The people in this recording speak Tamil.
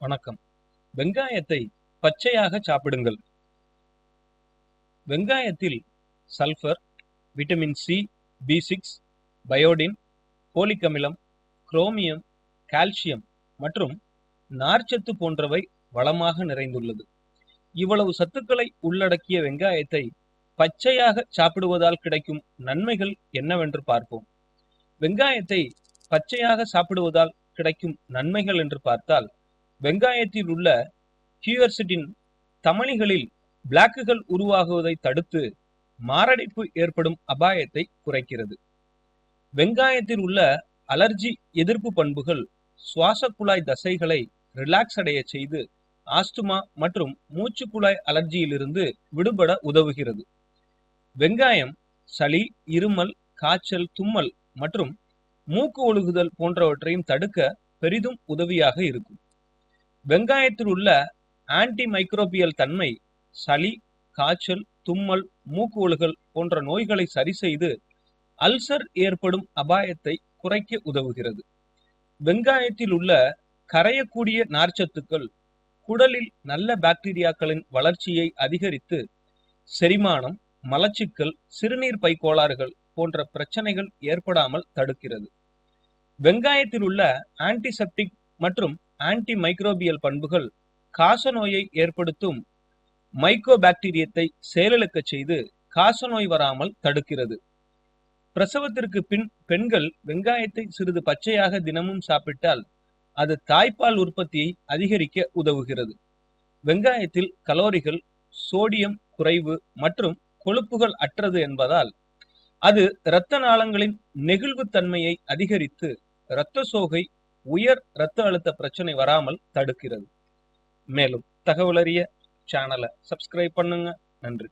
வணக்கம். வெங்காயத்தை பச்சையாக சாப்பிடுங்கள். வெங்காயத்தில் sulphur vitamin C B six biotin folic அமிலம் குரோமியம் கால்சியம் மற்றும் நார்ச்சத்து போன்றவை வளமாக நிறைந்துள்ளது. இவ்வளவு சத்துக்களை உள்ளடக்கிய வெங்காயத்தை பச்சையாக சாப்பிடுவதால் கிடைக்கும் நன்மைகள் என்னவென்று பார்ப்போம். வெங்காயத்தை பச்சையாக சாப்பிடுவதால் கிடைக்கும் நன்மைகள் என்று பார்த்தால் வெங்காயத்தில் உள்ள கியூர்சிட்டின் தமனிகளில் பிளாக்குகள் உருவாகுவதை தடுத்து மாரடைப்பு ஏற்படும் அபாயத்தை குறைக்கிறது. வெங்காயத்தில் உள்ள அலர்ஜி எதிர்ப்பு பண்புகள் சுவாச குழாய் தசைகளை ரிலாக்ஸ் அடைய செய்து ஆஸ்துமா மற்றும் மூச்சுக்குழாய் அலர்ஜியிலிருந்து விடுபட உதவுகிறது. வெங்காயம் சளி இருமல் காய்ச்சல் தும்மல் மற்றும் மூக்கு ஒழுகுதல் போன்றவற்றையும் தடுக்க பெரிதும் உதவியாக இருக்கும். வெங்காயத்தில் உள்ள ஆன்டி மைக்ரோபியல் தன்மை சளி காய்ச்சல் தும்மல் மூக்கு ஒழுகல் போன்ற நோய்களை சரி செய்து அல்சர் ஏற்படும் அபாயத்தை குறைக்க உதவுகிறது. வெங்காயத்தில் உள்ள கரையக்கூடிய நார்ச்சத்துக்கள் குடலில் நல்ல பாக்டீரியாக்களின் வளர்ச்சியை அதிகரித்து செரிமானம் மலச்சிக்கல் சிறுநீர் பை கோளாறுகள் போன்ற பிரச்சனைகள் ஏற்படாமல் தடுக்கிறது. வெங்காயத்தில் உள்ள ஆன்டிசெப்டிக் மற்றும் ஆன்டி மைக்ரோபியல் பண்புகள் காசநோயை ஏற்படுத்தும் மைக்கோபாக்டீரியத்தை செயலிழக்க செய்து காசநோய் வராமல் தடுக்கிறது. பிரசவத்திற்கு பின் பெண்கள் வெங்காயத்தை சிறிது பச்சையாக தினமும் சாப்பிட்டால் அது தாய்ப்பால் உற்பத்தியை அதிகரிக்க உதவுகிறது. வெங்காயத்தில் கலோரிகள் சோடியம் குறைவு மற்றும் கொழுப்புகள் அற்றது என்பதால் அது இரத்த நாளங்களின் நெகிழ்வுத்தன்மையை அதிகரித்து இரத்த சோகை உயர் இரத்த அழுத்த பிரச்சனை வராமல் தடுக்கிறது. மேலும் தகவலறிய சேனலை சப்ஸ்கிரைப் பண்ணுங்க. நன்றி.